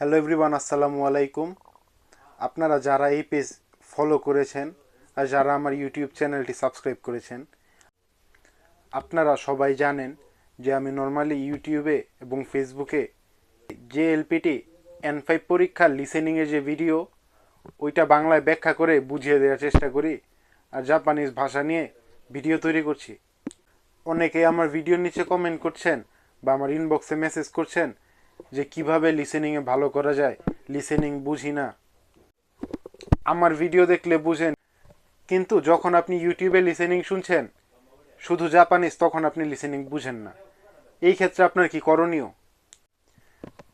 Hello everyone আসসালামু আলাইকুম আপনারা যারা এই পেজ ফলো করেছেন আর যারা আমার ইউটিউব চ্যানেলটি সাবস্ক্রাইব করেছেন আপনারা সবাই জানেন যে আমি নর্মালি ইউটিউবে এবং ফেসবুকে যে এলপিটি এন ফাইভ পরীক্ষার লিসেনিংয়ের যে ভিডিও ওইটা বাংলায় ব্যাখ্যা করে বুঝিয়ে দেওয়ার চেষ্টা করি, আর জাপানিজ ভাষা নিয়ে ভিডিও তৈরি করছি। অনেকে আমার ভিডিওর নিচে কমেন্ট করছেন বা আমার ইনবক্সে মেসেজ করছেন যে কীভাবে লিসেনিংয়ে ভালো করা যায় লিসেনিং বুঝি না। আমার ভিডিও দেখলে বুঝেন। কিন্তু যখন আপনি ইউটিউবে লিসেনিং শুনছেন, শুধু জাপানিজ তখন আপনি লিসেনিং বুঝেন না। এই ক্ষেত্রে আপনার কি করণীয়?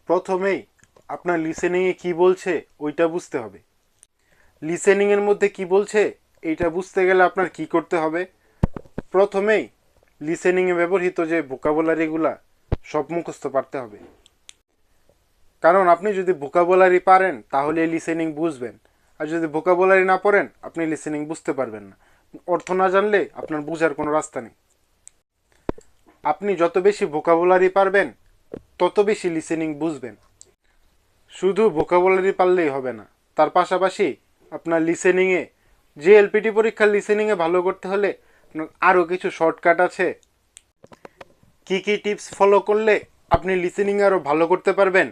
প্রথমেই আপনার লিসেনিংয়ে কি বলছে, ওইটা বুঝতে হবে। লিসেনিংয়ের মধ্যে কি বলছে, এইটা বুঝতে গেলে আপনার কি করতে হবে? প্রথমেই লিসেনিংয়ে ব্যবহৃত যে ভোকাবুলারিগুলা সব মুখস্থ পারতে হবে। কারণ আপনি যদি ভোকাবুলারি পারেন, তাহলে লিসেনিং বুঝবেন। আর যদি ভোকাবুলারি না পড়েন, আপনি লিসেনিং বুঝতে পারবেন না। অর্থ না জানলে আপনার বোঝার কোনো রাস্তা নেই। আপনি যত বেশি ভোকাবুলারি পারবেন, তত বেশি লিসেনিং বুঝবেন। শুধু ভোকাবুলারি পারলেই হবে না, তার পাশাপাশি আপনার লিসেনিংয়ে যে এলপিটি পরীক্ষার লিসেনিংয়ে ভালো করতে হলে আরও কিছু শর্টকাট আছে। কি কি টিপস ফলো করলে আপনি লিসেনিং আরও ভালো করতে পারবেন?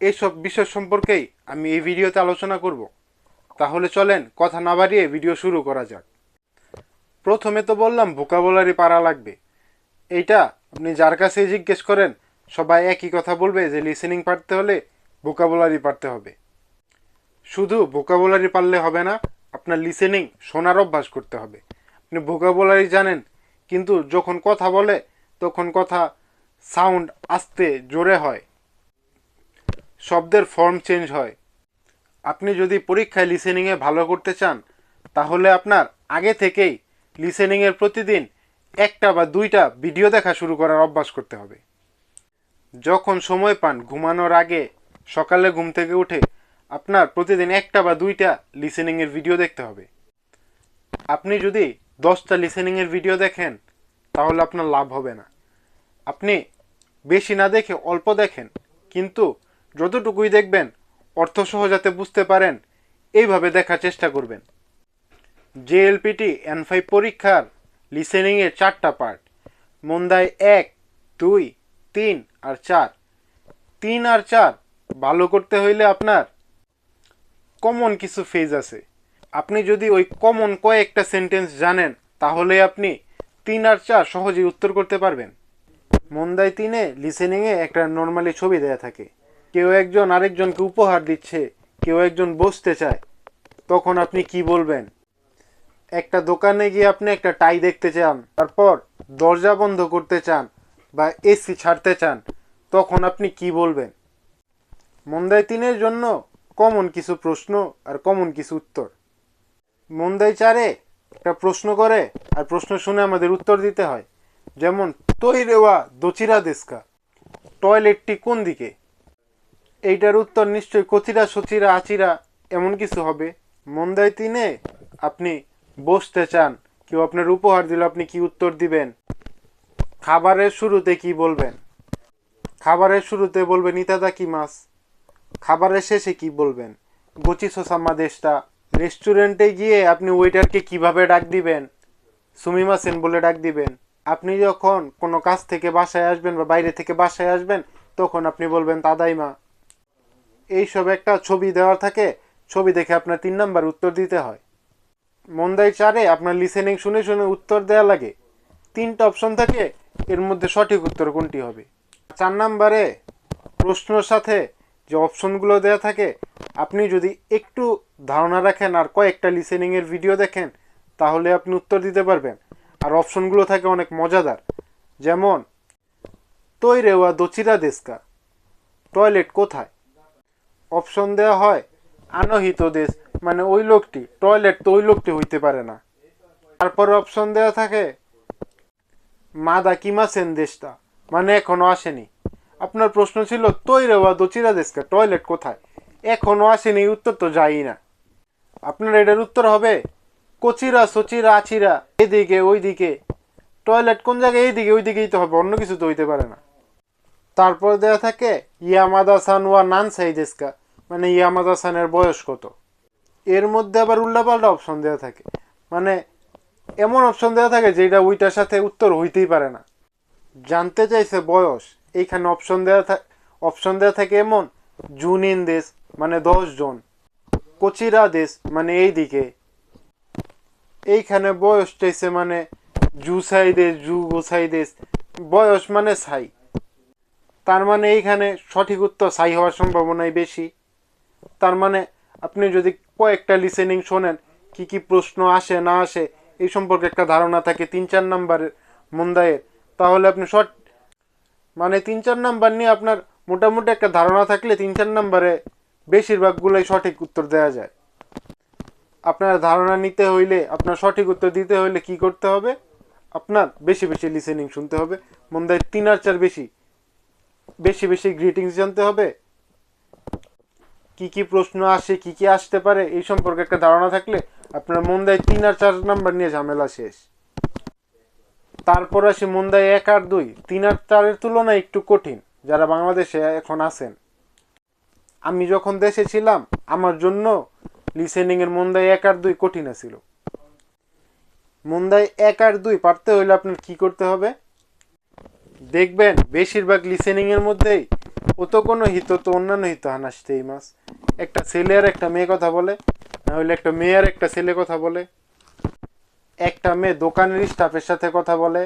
এইসব বিষয় সম্পর্কেই আমি এই ভিডিওতে আলোচনা করব। তাহলে চলেন কথা না বাড়িয়ে ভিডিও শুরু করা যাক। প্রথমে তো বললাম ভোকাবুলারি পারা লাগবে। এইটা আপনি যার কাছে জিজ্ঞেস করেন, সবাই একই কথা বলবে যে লিসেনিং পারতে হলে ভোকাবুলারি পারতে হবে। শুধু ভোকাবুলারি পারলে হবে না, আপনার লিসেনিং শোনার অভ্যাস করতে হবে। আপনি ভোকাবুলারি জানেন, কিন্তু যখন কথা বলে, তখন কথা সাউন্ড আস্তে জোরে হয়। শব্দের ফর্ম চেঞ্জ হয়। আপনি যদি পরীক্ষায় লিসেনিংয়ে ভালো করতে চান, তাহলে আপনার আগে থেকেই লিসেনিংয়ের প্রতিদিন একটা বা দুইটা ভিডিও দেখা শুরু করার অভ্যাস করতে হবে। যখন সময় পান, ঘুমানোর আগে সকালে ঘুম থেকে উঠে আপনার প্রতিদিন একটা বা দুইটা লিসেনিংয়ের ভিডিও দেখতে হবে। আপনি যদি দশটা লিসেনিংয়ের ভিডিও দেখেন, তাহলে আপনার লাভ হবে না। আপনি বেশি না দেখে অল্প দেখেন, কিন্তু যতটুকুই দেখবেন, অর্থসহ যাতে বুঝতে পারেন, এইভাবে দেখার চেষ্টা করবেন। জেএলপিটি এন ফাইভ পরীক্ষার লিসেনিংয়ের চারটা পার্ট মন্দায় এক, দুই, তিন আর চার। তিন আর চার ভালো করতে হইলে আপনার কমন কিছু ফেজ আছে। আপনি যদি ওই কমন কয়েকটা সেন্টেন্স জানেন, তাহলে আপনি তিন আর চার সহজেই উত্তর করতে পারবেন। মন্দায় তিনে লিসেনিংয়ে একটা নর্মালি ছবি দেয়া থাকে। কেউ একজন আরেকজনকে উপহার দিচ্ছে, কেউ একজন বসতে চায়, তখন আপনি কি বলবেন? একটা দোকানে গিয়ে আপনি একটা টাই দেখতে চান, তারপর দরজা বন্ধ করতে চান বা এসি ছাড়তে চান, তখন আপনি কি বলবেন? মন্দাই তিনের জন্য কমন কিছু প্রশ্ন আর কমন কিছু উত্তর। মন্দাই চারে একটা প্রশ্ন করে আর প্রশ্ন শুনে আমাদের উত্তর দিতে হয়। যেমন, তৈরেওয়া দচিরা দেশকা? টয়লেটটি কোন দিকে? এইটার উত্তর নিশ্চয়ই কচিরা সচিরা আচিরা এমন কিছু হবে। মন্দাই তিনে, আপনি বসতে চান, কেউ আপনার উপহার দিল, আপনি কি উত্তর দিবেন? খাবারের শুরুতে কি বলবেন? খাবারের শুরুতে বলবেন, ইতাদা কি মাছ? খাবারের শেষে কি বলবেন? গচি সোসাম্মা দেশটা। রেস্টুরেন্টে গিয়ে আপনি ওয়েটারকে কীভাবে ডাক দিবেন? সুমিমা সেন বলে ডাক দিবেন। আপনি যখন কোনো কাজ থেকে বাসায় আসবেন বা বাইরে থেকে বাসায় আসবেন, তখন আপনি বলবেন তাদাইমা এইসব একটা ছবি দেওয়ার থাকে, ছবি দেখে আপনার তিন নাম্বার উত্তর দিতে হয়। মন্দাই চারে আপনার লিসেনিং শুনে শুনে উত্তর দেওয়া লাগে। তিনটা অপশন থাকে, এর মধ্যে সঠিক উত্তর কোনটি হবে? চার নাম্বারে প্রশ্নর সাথে যে অপশনগুলো দেওয়া থাকে, আপনি যদি একটু ধারণা রাখেন আর কয়েকটা লিসেনিংয়ের ভিডিও দেখেন, তাহলে আপনি উত্তর দিতে পারবেন। আর অপশনগুলো থাকে অনেক মজাদার। যেমন, তৈরেওয়া দচিরা দেশকা টয়লেট কোথায়? অপশন দেওয়া হয়, আনহিত দেশ মানে ওই লোকটি, টয়লেট তো ওই লোকটি হইতে পারে না। তারপর অপশন দেওয়া থাকে, মাদা কিমাসেন দেশটা? মানে এখনও আসেনি। আপনার প্রশ্ন ছিল তৈরে বা দচিরা দেশকে টয়লেট কোথায়? এখনও আসেনি, উত্তর তো যাই না। আপনার এটার উত্তর হবে, কচিরা সচিরা আচিরা এদিকে ওইদিকে। টয়লেট কোন জায়গায়, এইদিকে ওইদিকেই তো হবে, অন্য কিছু তো হইতে পারে না। তারপর দেওয়া থাকে ইয়ামাদা সান ওয়া নান সাইদেস্কা। মানে ইয়ামাদা সানের বয়স কত? এর মধ্যে আবার উল্টাপাল্টা অপশন দেওয়া থাকে। মানে এমন অপশন দেওয়া থাকে যেটা ওইটার সাথে উত্তর হইতেই পারে না। জানতে চাইছে বয়স, এইখানে অপশন দেওয়া থাকে অপশন দেওয়া থাকে এমন, জুনিন দেশ মানে দশ জন। কচিরা দেশ মানে এই দিকে। এইখানে বয়স চাইছে মানে জু সাই দেশ জু গোসাই দেশ। বয়স মানে সাই তার মানে এইখানে সঠিক উত্তর সাই হওয়ার সম্ভাবনাই বেশি। তার মানে আপনি যদি কয়েকটা লিসেনিং শোনেন, কি কি প্রশ্ন আসে, না আসে, এই সম্পর্কে একটা ধারণা থাকে তিন চার নাম্বারের মুন্দায়ের। তাহলে আপনি শর্ট মানে তিন চার নাম্বার নিয়ে আপনার মোটামুটি একটা ধারণা থাকলে তিন চার নাম্বারে বেশিরভাগগুলোই সঠিক উত্তর দেওয়া যায়। আপনার ধারণা নিতে হইলে, আপনার সঠিক উত্তর দিতে হইলে কি করতে হবে? আপনার বেশি বেশি লিসেনিং শুনতে হবে। মন্দায় তিন আর চার বেশি। বেশি বেশি গ্রিটিংস জানতে হবে। কি কি প্রশ্ন আসে, কি কি আসতে পারে, এই সম্পর্কে একটা ধারণা থাকলে আপনার মন্দায় তিন আর চার নাম্বার নিয়ে ঝামেলা শেষ। তারপর আসি মন্দায় এক আর দুই। তিন আর চারের তুলনায় একটু কঠিন, যারা বাংলাদেশে এখন আছেন। আমি যখন দেশে ছিলাম, আমার জন্য লিসেনিং এর মন্দায় এক আর দুই কঠিন ছিল মন্দায় এক আর দুই পারতে হইলে আপনার কি করতে হবে? দেখবেন, বেশিরভাগ লিসেনিং এর মধ্যেই ও তো কোনো হিত তো অন্যান্য হিত হানাসতে এই মাস। একটা ছেলে আর একটা মেয়ে কথা বলে, না হলে একটা মেয়ে আর একটা ছেলে কথা বলে, একটা মেয়ে দোকানের স্টাফের সাথে কথা বলে,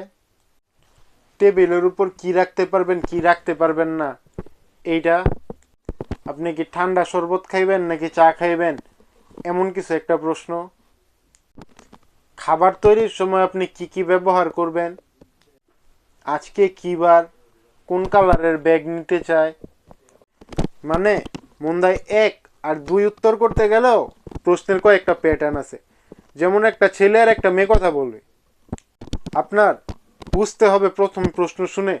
টেবিলের উপর কি রাখতে পারবেন, কি রাখতে পারবেন না, এইটা আপনি কি ঠান্ডা শরবত খাইবেন নাকি চা খাইবেন, এমন কিছু একটা প্রশ্ন। খাবার তৈরির সময় আপনি কি কি ব্যবহার করবেন আজকে কি বার কোন কালারের ব্যাগ নিতে চায়? মানে মন্দায় এক আর দুই উত্তর করতে গেলেও প্রশ্নের কয়েকটা প্যাটার্ন আছে। যেমন একটা ছেলে আর একটা মেয়ে কথা বলবে। আপনার বুঝতে হবে প্রথম প্রশ্ন শুনে।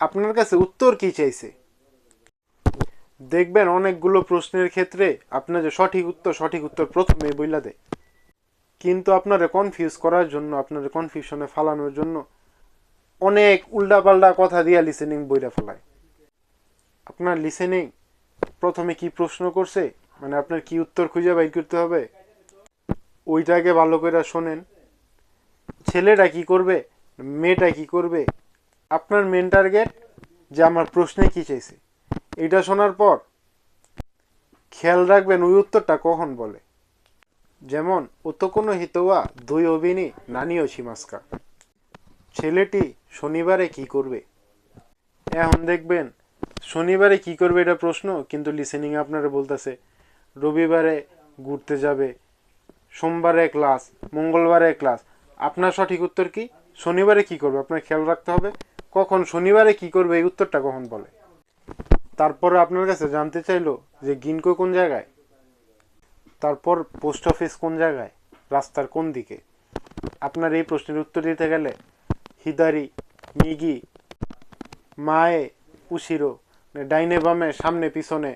আপনার কাছে উত্তর কি চাইছে? দেখবেন অনেকগুলো প্রশ্নের ক্ষেত্রে আপনার যে সঠিক উত্তর সঠিক উত্তর প্রথমে বইলা দেয়। কিন্তু আপনারা কনফিউজ করার জন্য, আপনার কনফিউশনে ফালানোর জন্য অনেক উল্টাপাল্টা কথা দিয়া লিসেনিং বইরা ফেলায়। আপনার লিসেনিং প্রথমে কি প্রশ্ন করছে? মানে আপনার কি উত্তর খুঁজে বাইর করতে হবে? ওইটাকে ভালো করে শোনেন। ছেলেটা কি করবে? মেয়েটা কি করবে? আপনার মেন টার্গেট যে আমার প্রশ্নে কি চাইছে। এটা শোনার পর খেয়াল রাখবেন ওই উত্তরটা কখন বলে। যেমন ও তো কোনো হিতোয়া, দুই অভিনী, নানিও সীমাস্কা ছেলেটি শনিবারে কি করবে? এখন দেখবেন, শনিবারে কি করবে এটা প্রশ্ন, কিন্তু লিসেনিং আপনারা বলতেছে, রবিবারে ঘুরতে যাবে, সোমবারে ক্লাস মঙ্গলবারে ক্লাস আপনার সঠিক উত্তর কি? শনিবারে কি করবে? আপনার খেয়াল রাখতে হবে, কখন শনিবারে কি করবে, এই উত্তরটা কখন বলে। তারপর আপনার কাছে জানতে চাইলো যে গিনকো কোন জায়গায়? তারপর পোস্ট অফিস কোন জায়গায়? রাস্তার কোন দিকে? আপনার এই প্রশ্নের উত্তর দিতে গেলে হিদারি, মিগি, মায়ে, উশিরো ডাইনে বামে, সামনে, পিছনে,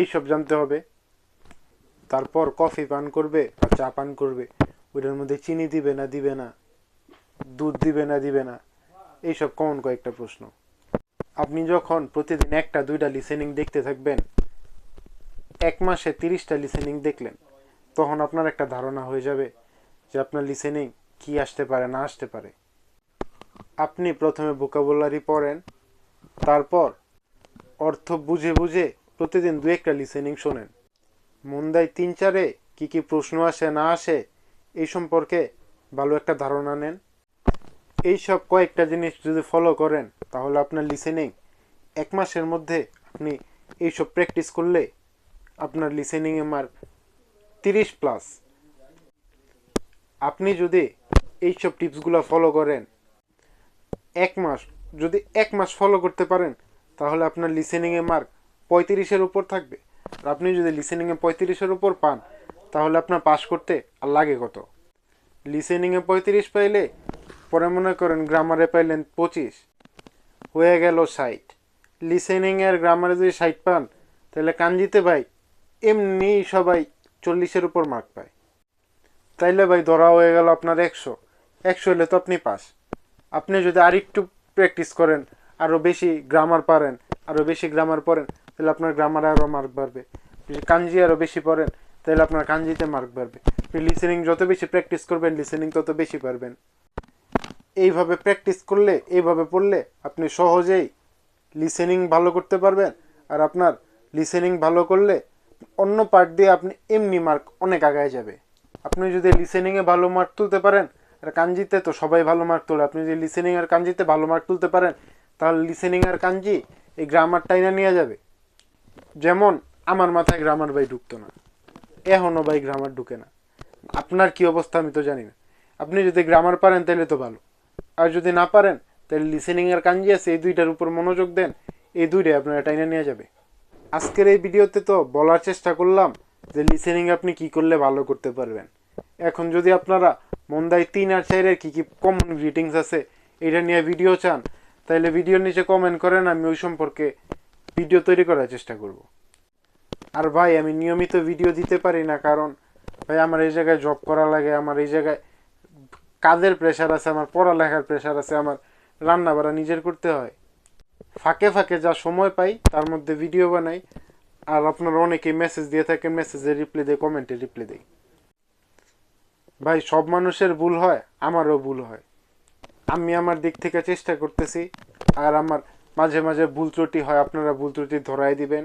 এইসব জানতে হবে। তারপর কফি পান করবে বা চা পান করবে। ওইটার মধ্যে চিনি দিবে না দিবে না, দুধ দিবে না দিবে না, এইসব কমন কয়েকটা প্রশ্ন। আপনি যখন প্রতিদিন একটা, দুইটা লিসেনিং দেখতে থাকবেন, এক মাসে তিরিশটা লিসেনিং দেখলেন, তখন আপনার একটা ধারণা হয়ে যাবে যে আপনার লিসেনিং কি আসতে পারে, না আসতে পারে। আপনি প্রথমে ভোকাবুলারি পড়েন, তারপর অর্থ বুঝে বুঝে প্রতিদিন দু একটা লিসেনিং শোনেন। মন্দায় তিন চারে কি কি প্রশ্ন আসে, না আসে, এই সম্পর্কে ভালো একটা ধারণা নেন। এই সব কয়েকটা জিনিস যদি ফলো করেন, তাহলে আপনার লিসেনিং এক মাসের মধ্যে আপনি এইসব প্র্যাকটিস করলে আপনার লিসেনিংয়ে মার্ক তিরিশ প্লাস আপনি যদি এইসব টিপসগুলো ফলো করেন এক মাস, যদি এক মাস ফলো করতে পারেন, তাহলে আপনার লিসেনিংয়ে মার্ক পঁয়ত্রিশের উপর থাকবে। আর আপনি যদি লিসেনিংয়ে পঁয়ত্রিশের উপর পান, তাহলে আপনার পাস করতে আর লাগে কত? লিসেনিংয়ে পঁয়ত্রিশ পাইলে, পরে মনে করেন গ্রামারে পাইলেন পঁচিশ, হয়ে গেল ষাট। লিসেনিং এর গ্রামারে যদি ষাট পান, তাহলে কাঞ্জিতে ভাই এমনি সবাই চল্লিশের উপর মার্ক পায়। তাইলে ভাই ধরা হয়ে গেল আপনার একশো। একশো হলে তো আপনি পাস আপনি যদি আরেকটু প্র্যাকটিস করেন আরও বেশি গ্রামার পারেন আরও বেশি গ্রামার পড়েন, তাহলে আপনার গ্রামারে আরও মার্ক বাড়বে। কাঞ্জি আরও বেশি পড়েন, তাহলে আপনার কাঞ্জিতে মার্ক বাড়বে। আপনি লিসেনিং যত বেশি প্র্যাকটিস করবেন লিসেনিং তত বেশি পারবেন। এইভাবে প্র্যাকটিস করলে, এইভাবে পড়লে আপনি সহজেই লিসেনিং ভালো করতে পারবেন। আর আপনার লিসেনিং ভালো করলে অন্য পার্ট দিয়ে আপনি এমনি মার্ক অনেক আগায় যাবে। আপনি যদি লিসেনিংয়ে ভালো মার্ক তুলতে পারেন আর কাঞ্জিতে তো সবাই ভালো মার্ক তোলে। আপনি যদি লিসেনিং আর কাঞ্জিতে ভালো মার্ক তুলতে পারেন, তাহলে লিসেনিং আর কাঞ্জি এই গ্রামার টাইনা নিয়ে যাবে। যেমন, আমার মাথায় গ্রামার ভাই ঢুকতো না। এখনও ভাই গ্রামার ঢুকে না। আপনার কি অবস্থা আমি তো জানি না। আপনি যদি গ্রামার পারেন, তাহলে তো ভালো। আর যদি না পারেন, তাহলে লিসেনিং আর কাঞ্জি আছে, এই দুইটার উপর মনোযোগ দেন। এই দুইটাই আপনার টাইনা নিয়ে যাবে। আজকের এই ভিডিওতে তো বলার চেষ্টা করলাম যে লিসেনিং আপনি কি করলে ভালো করতে পারবেন। এখন যদি আপনারা মন্দায় তিন আর চারের কি কি কমন গ্রিটিংস আছে এটা নিয়ে ভিডিও চান তাহলে ভিডিওর নিচে কমেন্ট করেন, আমি ওই সম্পর্কে ভিডিও তৈরি করার চেষ্টা করব। আর ভাই, আমি নিয়মিত ভিডিও দিতে পারি না, কারণ ভাই, আমার এই জায়গায় জব করা লাগে, আমার এই জায়গায় কাজের প্রেশার আছে, আমার পড়ালেখার প্রেশার আছে, আমার রান্না বাড়া নিজের করতে হয়। ফাঁকে ফাঁকে যা সময় পাই, তার মধ্যে ভিডিও বানাই, আর আপনারা অনেকেই মেসেজ দিয়ে থাকেন মেসেজে রিপ্লাই দেয় কমেন্টে রিপ্লাই দেয়। ভাই, সব মানুষের ভুল হয়, আমারও ভুল হয়। আমি আমার দিক থেকে চেষ্টা করতেছি, আর আমার মাঝে মাঝে ভুল ত্রুটি হয়, আপনারা ভুল ত্রুটি ধরাই দিবেন।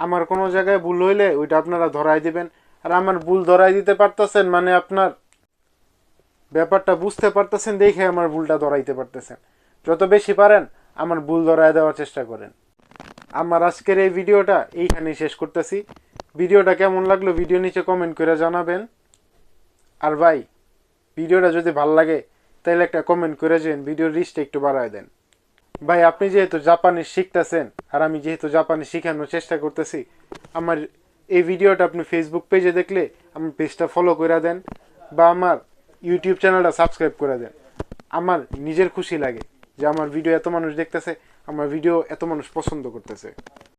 আমার কোনো জায়গায় ভুল হইলে ওইটা আপনারা ধরাই দিবেন। আর আমার ভুল ধরাই দিতে পারতেছেন মানে আপনার ব্যাপারটা বুঝতে পারতেছেন, দেখে আমার ভুলটা ধরাইতে পারতেছেন। যত বেশি পারেন, আমার ভুল ধরায় দেওয়ার চেষ্টা করেন। আমার আজকের এই ভিডিওটা এইখানেই শেষ করতেছি। ভিডিওটা কেমন লাগল, ভিডিও নিচে কমেন্ট করে জানাবেন। আর ভাই, ভিডিওটা যদি ভালো লাগে, তাহলে একটা কমেন্ট করে যেন ভিডিওর রিচটা একটু বাড়ায় দেন। ভাই, আপনি যেহেতু জাপানি শিখতেছেন, আর আমি যেহেতু জাপানি শেখানোর চেষ্টা করতেছি, আমার এই ভিডিওটা আপনি ফেসবুক পেজে দেখলে আমার পেজটা ফলো করে দেন, বা আমার ইউটিউব চ্যানেলটা সাবস্ক্রাইব করে দেন। আমার নিজের খুশি লাগে যে আমার ভিডিও এত মানুষ দেখতেছে, আমার ভিডিও এত মানুষ পছন্দ করতেছে।